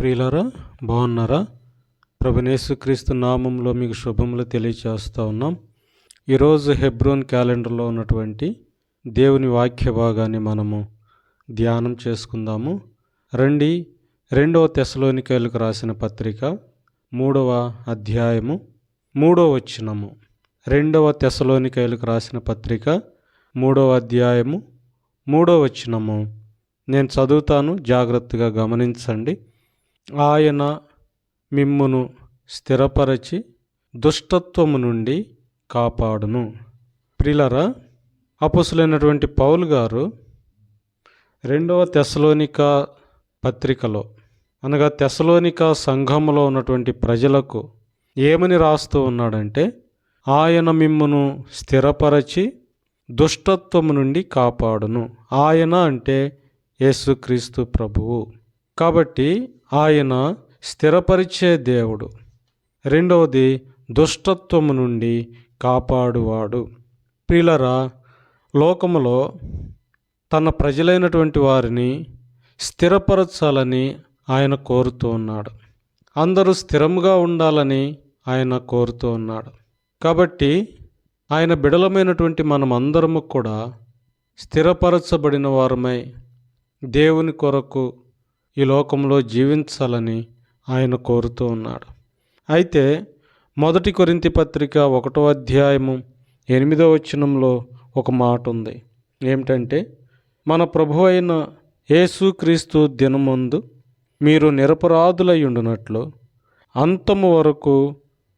ప్రియులారా బాగున్నారా? ప్రభునేసుక్రీస్తు నామంలో మీకు శుభములు తెలియచేస్తూ ఉన్నాం. ఈరోజు హెబ్రోన్ క్యాలెండర్లో ఉన్నటువంటి దేవుని వాక్య భాగాన్ని మనము ధ్యానం చేసుకుందాము. రండి రెండవ తెశలోనికైలకు రాసిన పత్రిక మూడవ అధ్యాయము మూడవ వచ్చినము రెండవ తెశలోనికైలకు రాసిన పత్రిక మూడవ అధ్యాయము మూడవ వచ్చినము నేను చదువుతాను జాగ్రత్తగా గమనించండి. ఆయన మిమ్మును స్థిరపరచి దుష్టత్వము నుండి కాపాడును. ప్రిలరా అపసులైనటువంటి పౌల్ గారు రెండవ తెసలోనిక పత్రికలో అనగా తెసలోనిక సంఘంలో ఉన్నటువంటి ప్రజలకు ఏమని రాస్తూ ఉన్నాడంటే ఆయన మిమ్మును స్థిరపరచి దుష్టత్వము నుండి కాపాడును. ఆయన అంటే యేసుక్రీస్తు ప్రభువు. కాబట్టి ఆయన స్థిరపరిచే దేవుడు. రెండవది దుష్టత్వము నుండి కాపాడువాడు. ప్రిలరా లోకములో తన ప్రజలైనటువంటి వారిని స్థిరపరచాలని ఆయన కోరుతూ ఉన్నాడు. అందరూ స్థిరముగా ఉండాలని ఆయన కోరుతూ ఉన్నాడు. కాబట్టి ఆయన బిడలమైనటువంటి మనమందరము కూడా స్థిరపరచబడిన వారమై దేవుని కొరకు ఈ లోకంలో జీవించాలని ఆయన కోరుతూ ఉన్నాడు. అయితే మొదటి కొరింతి పత్రిక ఒకటో అధ్యాయము ఎనిమిదో వచనంలో ఒక మాట ఉంది. ఏమిటంటే మన ప్రభు అయిన యేసుక్రీస్తు దినమందు మీరు నిరపరాధులయ్యుండునట్లు అంతము వరకు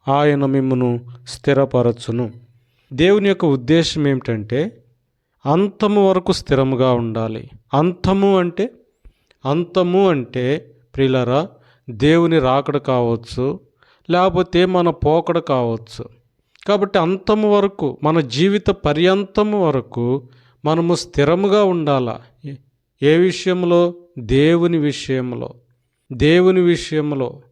ఆయన మిమ్మను స్థిరపరచును. దేవుని యొక్క ఉద్దేశం ఏమిటంటే అంతము వరకు స్థిరముగా ఉండాలి. అంతము అంటే అంతము అంటే ప్రిలరా దేవుని రాకడ కావచ్చు లేకపోతే మన పోకడ కావచ్చు. కాబట్టి అంతము వరకు మన జీవిత పర్యంతము వరకు మనము స్థిరముగా ఉండాలా? ఏ విషయంలో దేవుని విషయంలో దేవుని విషయంలో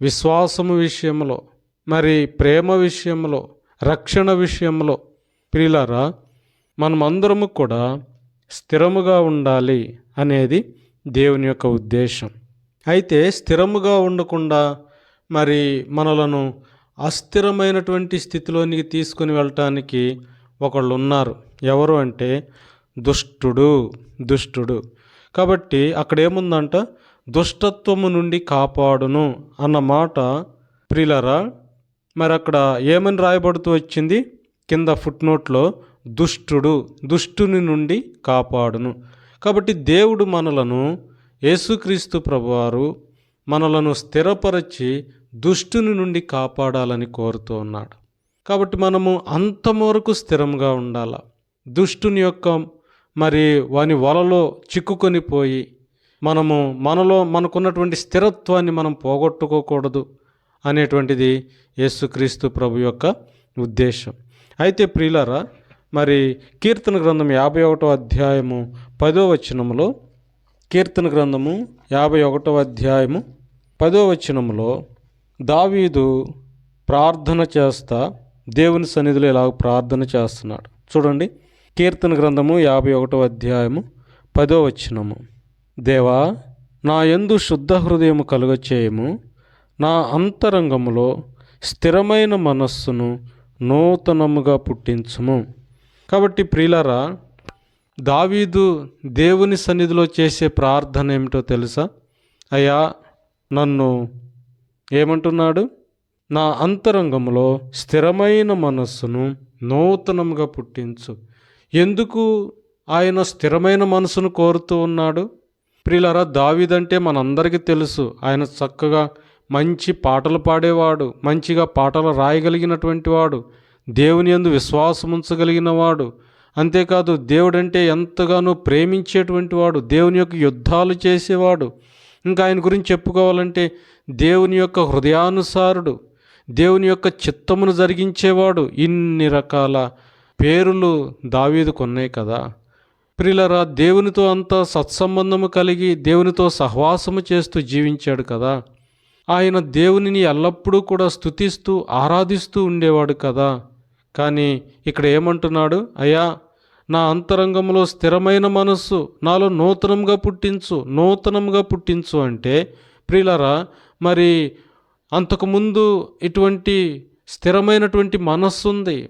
విశ్వాసము విషయంలో మరి ప్రేమ విషయంలో రక్షణ విషయంలో ప్రియులారా మనమందరము కూడా స్థిరముగా ఉండాలి అనేది దేవుని యొక్క ఉద్దేశం. అయితే స్థిరముగా ఉండకుండా మరి మనలను అస్థిరమైనటువంటి స్థితిలోనికి తీసుకుని వెళ్ళటానికి ఒకళ్ళు ఉన్నారు ఎవరు అంటే దుష్టుడు దుష్టుడు. కాబట్టి అక్కడ ఏముందంట దుష్టత్వము నుండి కాపాడును అన్న మాట ప్రిలరా మరి అక్కడ ఏమని రాయబడుతూ వచ్చింది? కింద ఫుట్ నోట్లో దుష్టుడు దుష్టుని నుండి కాపాడును. కాబట్టి దేవుడు మనలను యేసుక్రీస్తు ప్రభువారు మనలను స్థిరపరచి దుష్టుని నుండి కాపాడాలని కోరుతూ ఉన్నాడు. కాబట్టి మనము అంతవరకు స్థిరంగా ఉండాల? దుష్టుని యొక్క మరి వాని వలలో చిక్కుకొని పోయి మనము మనలో మనకున్నటువంటి స్థిరత్వాన్ని మనం పోగొట్టుకోకూడదు అనేటువంటిది యేసుక్రీస్తు ప్రభు యొక్క ఉద్దేశం. అయితే ప్రియులరా మరి కీర్తన గ్రంథం యాభై ఒకటో అధ్యాయము పదో వచనములో కీర్తన గ్రంథము యాభై ఒకటో అధ్యాయము పదో వచనములో దావీదు ప్రార్థన చేస్తా దేవుని సన్నిధిలో ఇలా ప్రార్థన చేస్తున్నాడు. చూడండి కీర్తన గ్రంథము యాభై ఒకటో అధ్యాయము పదో వచనము. దేవా నా ఎందు శుద్ధ హృదయము కలుగచేయము. నా అంతరంగములో స్థిరమైన మనస్సును నూతనముగా పుట్టించుము. కాబట్టి ప్రియులరా దావీదు దేవుని సన్నిధిలో చేసే ప్రార్థన ఏమిటో తెలుసా? అయ్యా నన్ను ఏమంటున్నాడు? నా అంతరంగంలో స్థిరమైన మనస్సును నూతనంగా పుట్టించు. ఎందుకు ఆయన స్థిరమైన మనసును కోరుతూ ఉన్నాడు? ప్రియులరా దావీదంటే మనందరికీ తెలుసు. ఆయన చక్కగా మంచి పాటలు పాడేవాడు మంచిగా పాటలు రాయగలిగినటువంటి వాడు దేవుని ఎందు విశ్వాసం ఉంచగలిగిన వాడు. అంతేకాదు దేవుడంటే ఎంతగానో ప్రేమించేటువంటి వాడు దేవుని యొక్క యుద్ధాలు చేసేవాడు. ఇంకా ఆయన గురించి చెప్పుకోవాలంటే దేవుని యొక్క హృదయానుసారుడు దేవుని యొక్క చిత్తమును జరిగించేవాడు. ఇన్ని రకాల పేరులు దావీదుకు ఉన్నాయి కదా. ప్రిలరా దేవునితో అంత సత్సంబంధము కలిగి దేవునితో సహవాసము చేస్తూ జీవించాడు కదా. ఆయన దేవునిని ఎల్లప్పుడూ కూడా స్తుతిస్తూ ఆరాధిస్తూ ఉండేవాడు కదా. కానీ ఇక్కడ ఏమంటున్నాడు? అయ్యా నా అంతరంగంలో స్థిరమైన మనస్సు నాలో నూతనంగా పుట్టించు నూతనంగా పుట్టించు అంటే ప్రియులరా మరి అంతకుముందు ఇటువంటి స్థిరమైనటువంటి మనస్సు ఉంది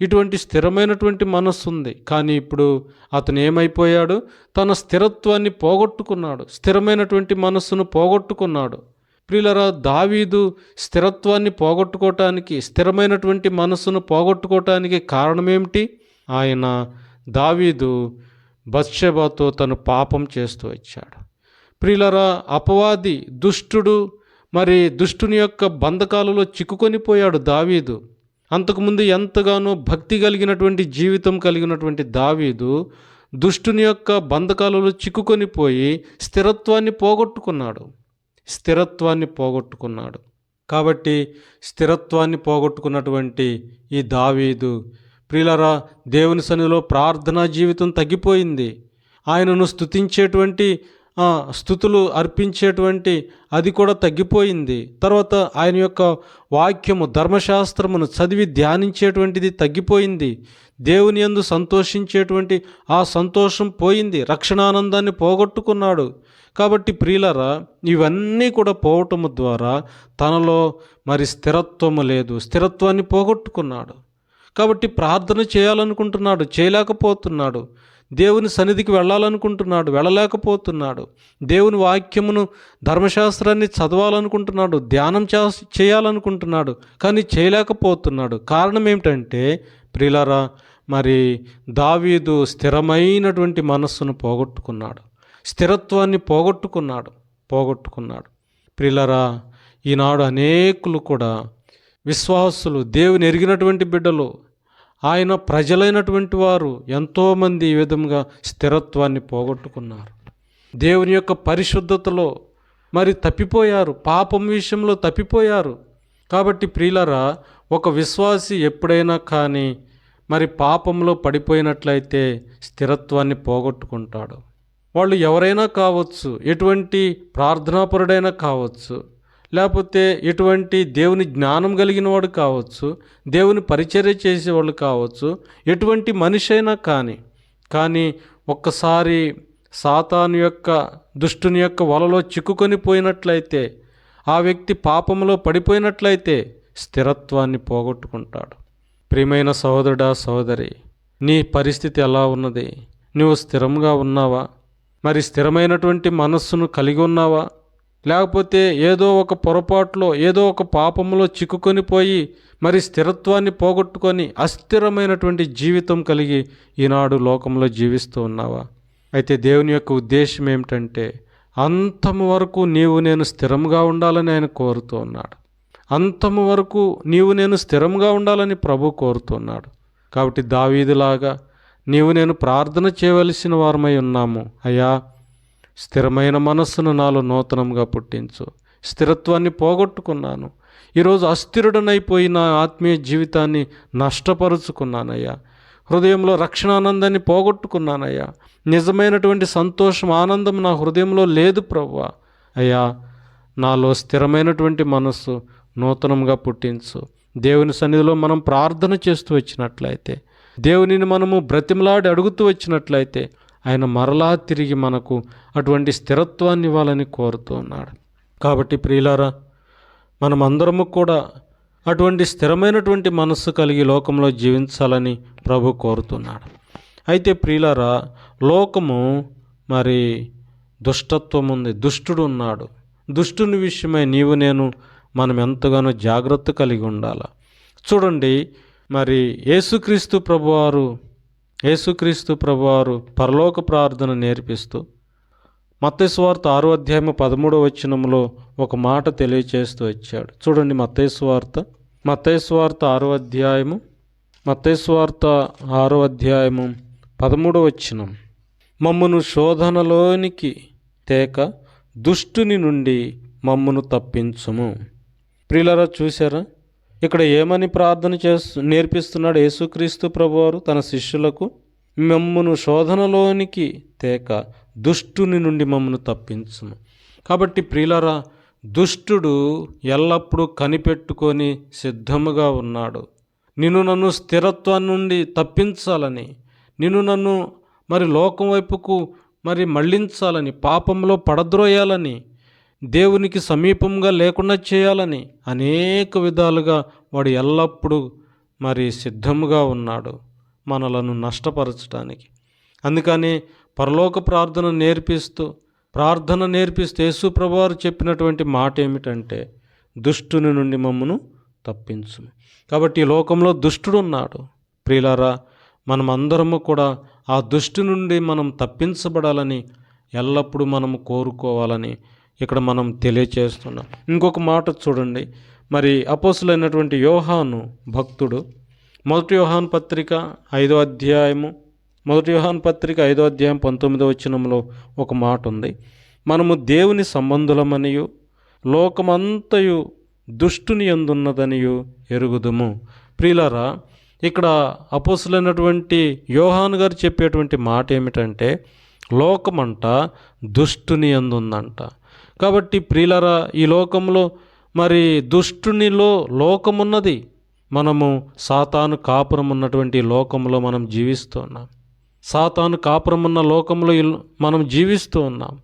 ఇటువంటి స్థిరమైనటువంటి మనస్సు ఉంది కానీ ఇప్పుడు అతను ఏమైపోయాడు? తన స్థిరత్వాన్ని పోగొట్టుకున్నాడు. స్థిరమైనటువంటి మనస్సును పోగొట్టుకున్నాడు. ప్రియులరా దావీదు స్థిరత్వాన్ని పోగొట్టుకోవటానికి స్థిరమైనటువంటి మనస్సును పోగొట్టుకోవటానికి కారణమేమిటి? ఆయన దావీదు బత్షెబాతో తను పాపం చేస్తూ వచ్చాడు. ప్రియులరా అపవాది దుష్టుడు మరి దుష్టుని యొక్క బంధకాలలో చిక్కుకొని పోయాడు దావీదు. అంతకుముందు ఎంతగానో భక్తి కలిగినటువంటి జీవితం కలిగినటువంటి దావీదు దుష్టుని యొక్క బంధకాలలో చిక్కుకొని పోయి స్థిరత్వాన్ని పోగొట్టుకున్నాడు. స్థిరత్వాన్ని పోగొట్టుకున్నాడు. కాబట్టి స్థిరత్వాన్ని పోగొట్టుకున్నటువంటి ఈ దావీదు ప్రియులరా దేవుని సన్నిధిలో ప్రార్థనా జీవితం తగ్గిపోయింది. ఆయనను స్తుతించేటువంటి స్థుతులు అర్పించేటువంటి అది కూడా తగ్గిపోయింది. తర్వాత ఆయన యొక్క వాక్యము ధర్మశాస్త్రమును చదివి ధ్యానించేటువంటిది తగ్గిపోయింది. దేవుని యందు సంతోషించేటువంటి ఆ సంతోషం పోయింది. రక్షణానందాన్ని పోగొట్టుకున్నాడు. కాబట్టి ప్రియులరా ఇవన్నీ కూడా పోవటము ద్వారా తనలో మరి స్థిరత్వము లేదు. స్థిరత్వాన్ని పోగొట్టుకున్నాడు. కాబట్టి ప్రార్థన చేయాలనుకుంటున్నాడు చేయలేకపోతున్నాడు. దేవుని సన్నిధికి వెళ్ళాలనుకుంటున్నాడు వెళ్ళలేకపోతున్నాడు. దేవుని వాక్యమును ధర్మశాస్త్రాన్ని చదవాలనుకుంటున్నాడు ధ్యానం చే చేయాలనుకుంటున్నాడు కానీ చేయలేకపోతున్నాడు. కారణం ఏమిటంటే ప్రిలరా మరి దావీదు స్థిరమైనటువంటి మనస్సును పోగొట్టుకున్నాడు. స్థిరత్వాన్ని పోగొట్టుకున్నాడు పోగొట్టుకున్నాడు. ప్రిలరా ఈనాడు అనేకులు కూడా విశ్వాసులు దేవుని ఎరిగినటువంటి బిడ్డలు ఆయన ప్రజలైనటువంటి వారు ఎంతోమంది ఈ విధంగా స్థిరత్వాన్ని పోగొట్టుకున్నారు. దేవుని యొక్క పరిశుద్ధతలో మరి తప్పిపోయారు పాపం విషయంలో తప్పిపోయారు. కాబట్టి ప్రియులరా ఒక విశ్వాసి ఎప్పుడైనా కానీ మరి పాపంలో పడిపోయినట్లయితే స్థిరత్వాన్ని పోగొట్టుకుంటాడు. వాళ్ళు ఎవరైనా కావచ్చు ఎటువంటి ప్రార్థనాపరుడైనా కావచ్చు లేకపోతే ఎటువంటి దేవుని జ్ఞానం కలిగిన వాడు కావచ్చు దేవుని పరిచర్య చేసేవాళ్ళు కావచ్చు ఎటువంటి మనిషి అయినా కానీ కానీ ఒక్కసారి సాతాను యొక్క దుష్టుని యొక్క వలలో చిక్కుకొని పోయినట్లయితే ఆ వ్యక్తి పాపంలో పడిపోయినట్లయితే స్థిరత్వాన్ని పోగొట్టుకుంటాడు. ప్రియమైన సహోదరుడా సహోదరి నీ పరిస్థితి ఎలా ఉన్నది? నువ్వు స్థిరంగా ఉన్నావా? మరి స్థిరమైనటువంటి మనస్సును కలిగి ఉన్నావా? లేకపోతే ఏదో ఒక పొరపాటులో ఏదో ఒక పాపంలో చిక్కుకొని పోయి మరి స్థిరత్వాన్ని పోగొట్టుకొని అస్థిరమైనటువంటి జీవితం కలిగి ఈనాడు లోకంలో జీవిస్తూ ఉన్నావా? అయితే దేవుని యొక్క ఉద్దేశం ఏమిటంటే అంతము వరకు నీవు నేను స్థిరంగా ఉండాలని ఆయన కోరుతూ ఉన్నాడు. అంతము వరకు నీవు నేను స్థిరంగా ఉండాలని ప్రభు కోరుతున్నాడు కాబట్టి దావీదులాగా నీవు నేను ప్రార్థన చేయవలసిన వారమై ఉన్నాము. అయ్యా స్థిరమైన మనస్సును నాలో నూతనంగా పుట్టించు. స్థిరత్వాన్ని పోగొట్టుకున్నాను. ఈరోజు అస్థిరుడనైపోయి నా ఆత్మీయ జీవితాన్ని నష్టపరుచుకున్నానయ్యా. హృదయంలో రక్షణానందాన్ని పోగొట్టుకున్నానయ్యా. నిజమైనటువంటి సంతోషం ఆనందం నా హృదయంలో లేదు ప్రవ్వా. అయ్యా నాలో స్థిరమైనటువంటి మనస్సు నూతనంగా పుట్టించు. దేవుని సన్నిధిలో మనం ప్రార్థన చేస్తూ వచ్చినట్లయితే దేవునిని మనము బ్రతిమలాడి అడుగుతూ వచ్చినట్లయితే ఆయన మరలా తిరిగి మనకు అటువంటి స్థిరత్వాన్ని ఇవ్వాలని కోరుతున్నాడు కాబట్టి ప్రియులారా మనమందరము కూడా అటువంటి స్థిరమైనటువంటి మనస్సు కలిగి లోకంలో జీవించాలని ప్రభు కోరుతున్నాడు. అయితే ప్రియులారా లోకము మరి దుష్టత్వం ఉంది దుష్టుడు ఉన్నాడు దుష్టుని విషయమై నీవు నేను మనం ఎంతగానో జాగ్రత్త కలిగి ఉండాలి? చూడండి మరి యేసుక్రీస్తు ప్రభువారు యేసుక్రీస్తు ప్రభువారు పరలోక ప్రార్థన నేర్పిస్తూ మత్తేశ్వార్త ఆరో అధ్యాయం పదమూడవ వచనంలో ఒక మాట తెలియచేస్తూ వచ్చాడు. చూడండి మత్తేశ్వార్త మత్తేశ్వార్త ఆరో అధ్యాయము మత్తేశ్వార్త ఆరో అధ్యాయము పదమూడవ వచనం. మమ్మను శోధనలోనికి తేక దుష్టుని నుండి మమ్మను తప్పించుము. ప్రిలరా చూసారా ఇక్కడ ఏమని ప్రార్థన చేస్తు నేర్పిస్తున్నాడు యేసుక్రీస్తు ప్రభువారు? తన శిష్యులకు మమ్మను శోధనలోనికి తేక దుష్టుని నుండి మమ్మను తప్పించును కాబట్టి ప్రియులరా దుష్టుడు ఎల్లప్పుడూ కనిపెట్టుకొని సిద్ధముగా ఉన్నాడు. నిన్ను నన్ను స్థిరత్వం నుండి తప్పించాలని నిన్ను నన్ను మరి లోకం వైపుకు మరి మళ్ళించాలని పాపంలో పడద్రోయాలని దేవునికి సమీపంగా లేకుండా చేయాలని అనేక విధాలుగా వాడు ఎల్లప్పుడూ మరి సిద్ధముగా ఉన్నాడు మనలను నష్టపరచడానికి అందుకని పరలోక ప్రార్థన నేర్పిస్తూ ప్రార్థన నేర్పిస్తూ యేసు ప్రభువారు చెప్పినటువంటి మాట ఏమిటంటే దుష్టుని నుండి మమ్మను తప్పించు కాబట్టి ఈ లోకంలో దుష్టుడు ఉన్నాడు. ప్రియులారా మనం అందరము కూడా ఆ దుష్టి నుండి మనం తప్పించబడాలని ఎల్లప్పుడూ మనం కోరుకోవాలని ఇక్కడ మనం తెలియచేస్తున్నాం. ఇంకొక మాట చూడండి. మరి అపోసులైనటువంటి యోహాను భక్తుడు మొదటి యోహాన్ పత్రిక ఐదో అధ్యాయము మొదటి యోహాన్ పత్రిక ఐదో అధ్యాయం పంతొమ్మిదో వచనంలో ఒక మాట ఉంది మనము దేవుని సంబంధులమనియు లోకమంతయు దుష్టుని ఎందున్నదనియు ఎరుగుదుము. ప్రియులరా ఇక్కడ అపోసులైనటువంటి యోహాన్ గారు చెప్పేటువంటి మాట ఏమిటంటే లోకమంట దుష్టుని ఎందుందంట. కాబట్టి ప్రియులరా ఈ లోకంలో మరి దుష్టునిలో లోకమున్నది. మనము సాతాను కాపురం ఉన్నటువంటి లోకంలో మనం జీవిస్తున్నాం సాతాను కాపురం ఉన్న లోకంలో మనం జీవిస్తూ ఉన్నాం.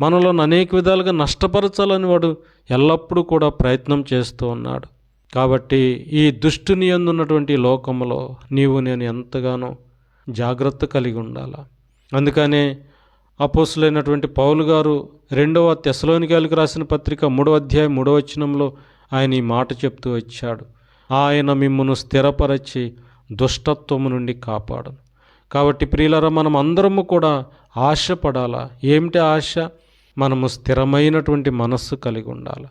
మనలో అనేక విధాలుగా నష్టపరచాలని వాడు ఎల్లప్పుడూ కూడా ప్రయత్నం చేస్తూ ఉన్నాడు. కాబట్టి ఈ దుష్టుని ఉన్నటువంటి లోకంలో నీవు నేను ఎంతగానో జాగ్రత్త కలిగి ఉండాలి? అందుకనే అపోసులైనటువంటి పౌలు గారు రెండవ తెసలోనికాయలకు రాసిన పత్రిక మూడవ అధ్యాయం మూడవ వచనంలో ఆయన ఈ మాట చెప్తూ వచ్చాడు. ఆయన మిమ్మను స్థిరపరచి దుష్టత్వము నుండి కాపాడు కాబట్టి ప్రియులరా మనం అందరము కూడా ఆశపడాలా? ఏమిటి ఆశ? మనము స్థిరమైనటువంటి మనస్సు కలిగి ఉండాలి?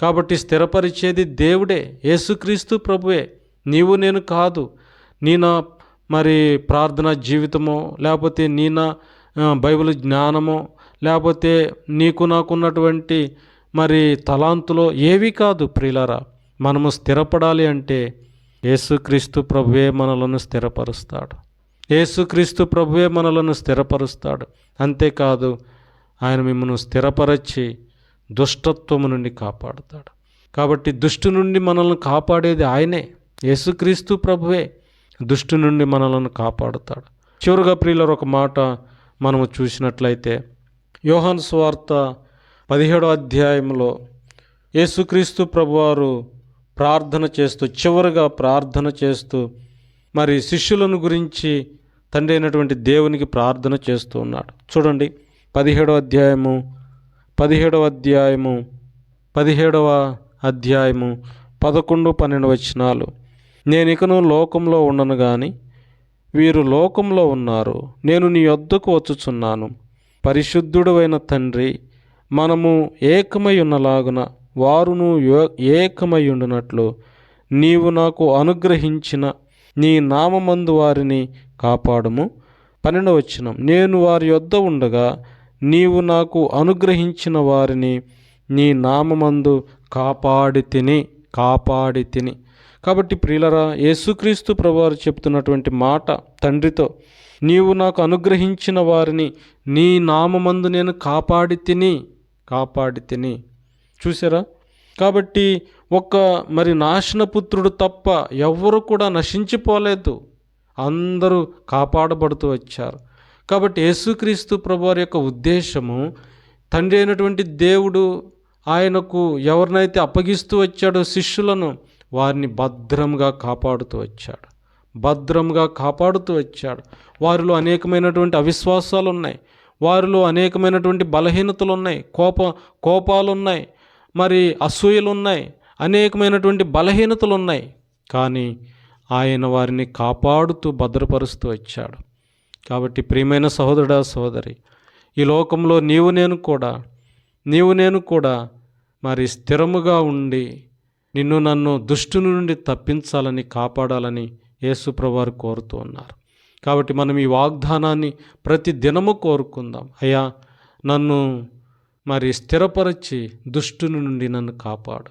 కాబట్టి స్థిరపరిచేది దేవుడే యేసుక్రీస్తు ప్రభువే. నీవు నేను కాదు. నీ నా మరి ప్రార్థన జీవితమో లేకపోతే నీ నా బైబిల్ జ్ఞానమో లేకపోతే నీకు నాకున్నటువంటి మరి తలాంతులో ఏవి కాదు ప్రియులరా. మనము స్థిరపడాలి అంటే యేసుక్రీస్తు ప్రభువే మనలను స్థిరపరుస్తాడు. యేసుక్రీస్తు ప్రభువే మనలను స్థిరపరుస్తాడు. అంతేకాదు ఆయన మిమ్మల్ని స్థిరపరచి దుష్టత్వము నుండి కాపాడుతాడు. కాబట్టి దుష్టు నుండి మనల్ని కాపాడేది ఆయనే. యేసుక్రీస్తు ప్రభువే దుష్టు నుండి మనలను కాపాడుతాడు. చివరిగా ప్రియులరు ఒక మాట మనము చూసినట్లయితే యోహాన్ స్వార్త పదిహేడో అధ్యాయంలో యేసుక్రీస్తు ప్రభువారు ప్రార్థన చేస్తూ చివరిగా ప్రార్థన చేస్తూ మరి శిష్యులను గురించి తండ్రి అయినటువంటి దేవునికి ప్రార్థన చేస్తూ ఉన్నాడు. చూడండి పదిహేడవ అధ్యాయము పదిహేడవ అధ్యాయము పదిహేడవ అధ్యాయము పదకొండు పన్నెండు వచనాలు. నేను ఇకను లోకంలో ఉండను కానీ వీరు లోకంలో ఉన్నారు. నేను నీ వద్దకు వచ్చుచున్నాను. పరిశుద్ధుడైన తండ్రి మనము ఏకమై ఉన్నలాగున వారును యో- ఏకమై నీవు నాకు అనుగ్రహించిన నీ నామమందు వారిని కాపాడుము. పన్నెండవ వచ్చినం నేను వారి యొద్ద ఉండగా నీవు నాకు అనుగ్రహించిన వారిని నీ నామమందు కాపాడి తిని కాపాడి తిని కాబట్టి ప్రియులరా యేసుక్రీస్తు ప్రభువారు చెప్తున్నటువంటి మాట తండ్రితో నీవు నాకు అనుగ్రహించిన వారిని నీ నామందు నేను కాపాడి తిని కాపాడి తిని. చూసారా కాబట్టి ఒక్క మరి నాశనపుత్రుడు తప్ప ఎవ్వరు కూడా నశించిపోలేదు. అందరూ కాపాడబడుతూ వచ్చారు. కాబట్టి యేసుక్రీస్తు ప్రభువారి యొక్క ఉద్దేశము తండ్రి అయినటువంటి దేవుడు ఆయనకు ఎవరినైతే అప్పగిస్తూ వచ్చాడో శిష్యులను వారిని భద్రంగా కాపాడుతూ వచ్చాడు. భద్రంగా కాపాడుతూ వచ్చాడు. వారిలో అనేకమైనటువంటి అవిశ్వాసాలు ఉన్నాయి వారిలో అనేకమైనటువంటి బలహీనతలు ఉన్నాయి కోప కోపాలు ఉన్నాయి మరి అసూయలు ఉన్నాయి అనేకమైనటువంటి బలహీనతలు ఉన్నాయి కానీ ఆయన వారిని కాపాడుతూ భద్రపరుస్తూ వచ్చాడు. కాబట్టి ప్రియమైన సహోదరుడా సహోదరి ఈ లోకంలో నీవు నేను కూడా నీవు నేను కూడా మరి స్థిరముగా ఉండి నిన్ను నన్ను దుష్టుని నుండి తప్పించాలని కాపాడాలని యేసుప్రవారు కోరుతూ ఉన్నారు. కాబట్టి మనం ఈ వాగ్దానాన్ని ప్రతి దినము కోరుకుందాం. అయ్యా నన్ను మరి స్థిరపరచి దుష్టుని నుండి నన్ను కాపాడు.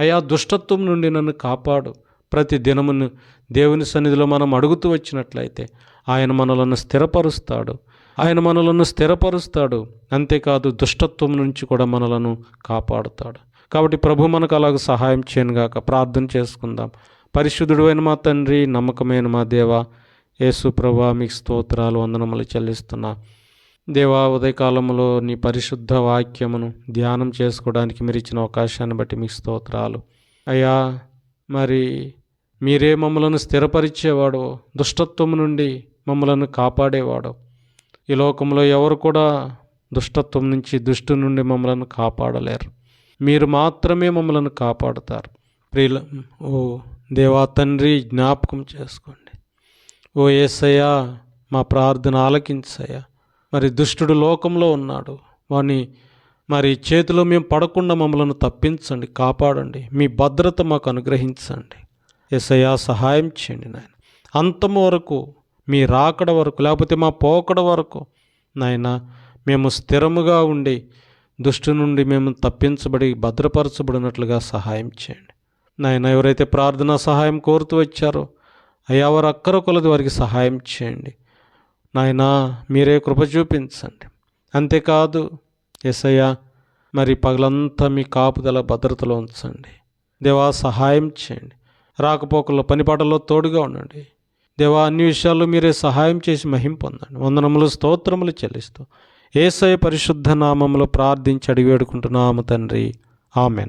అయ్యా దుష్టత్వం నుండి నన్ను కాపాడు. ప్రతి దినమును దేవుని సన్నిధిలో మనం అడుగుతూ వచ్చినట్లయితే ఆయన మనలను స్థిరపరుస్తాడు. ఆయన మనలను స్థిరపరుస్తాడు. అంతేకాదు దుష్టత్వం నుంచి కూడా మనలను కాపాడుతాడు. కాబట్టి ప్రభు మనకు అలాగ సహాయం చేయనుగాక ప్రార్థన చేసుకుందాం. పరిశుద్ధుడైన మా తండ్రి నమ్మకమైన మా దేవ యేసు ప్రభా మీకు స్తోత్రాలు వందనములు చెల్లిస్తున్నా. దేవా ఉదయకాలంలో నీ పరిశుద్ధ వాక్యమును ధ్యానం చేసుకోవడానికి మీరు ఇచ్చిన అవకాశాన్ని బట్టి మీకు స్తోత్రాలు. అయ్యా మరి మీరే మమ్మలను స్థిరపరిచేవాడు దుష్టత్వం నుండి మమ్మలను కాపాడేవాడు ఈ లోకంలో ఎవరు కూడా దుష్టత్వం నుంచి దుష్టు నుండి మమ్మలను కాపాడలేరు. మీరు మాత్రమే మమ్మలను కాపాడుతారు. ప్రియుల ఓ దేవా తండ్రి జ్ఞాపకం చేసుకోండి. ఓ ఏసయ్యా మా ప్రార్థన ఆలకించయ్యా. మరి దుష్టుడు లోకంలో ఉన్నాడు. వాని మరి చేతిలో మేము పడకుండా మమ్మల్ని తప్పించండి కాపాడండి. మీ భద్రత మాకు అనుగ్రహించండి. ఎసయ్యా సహాయం చేయండి నాయన. అంతం వరకు మీ రాకడ వరకు లేకపోతే మా పోకడ వరకు నాయన మేము స్థిరముగా ఉండి దృష్టి నుండి మేము తప్పించబడి భద్రపరచబడినట్లుగా సహాయం చేయండి. నాయన ఎవరైతే ప్రార్థనా సహాయం కోరుతూ వచ్చారో అయ్యా వారు అక్కర కొలది వారికి సహాయం చేయండి. నాయన మీరే కృప చూపించండి. అంతేకాదు ఎస్ఐయా మరి పగలంతా మీ కాపుదల భద్రతలో ఉంచండి. దేవా సహాయం చేయండి. రాకపోకల్లో పనిపాటల్లో తోడుగా ఉండండి. దేవా అన్ని విషయాల్లో మీరే సహాయం చేసి మహిం పొందండి. వందనములు స్తోత్రములు చెల్లిస్తూ ఏసై పరిశుద్ధ నామంలో ప్రార్థించి అడిగి వేడుకుంటున్నాము తండ్రి. ఆమెన్.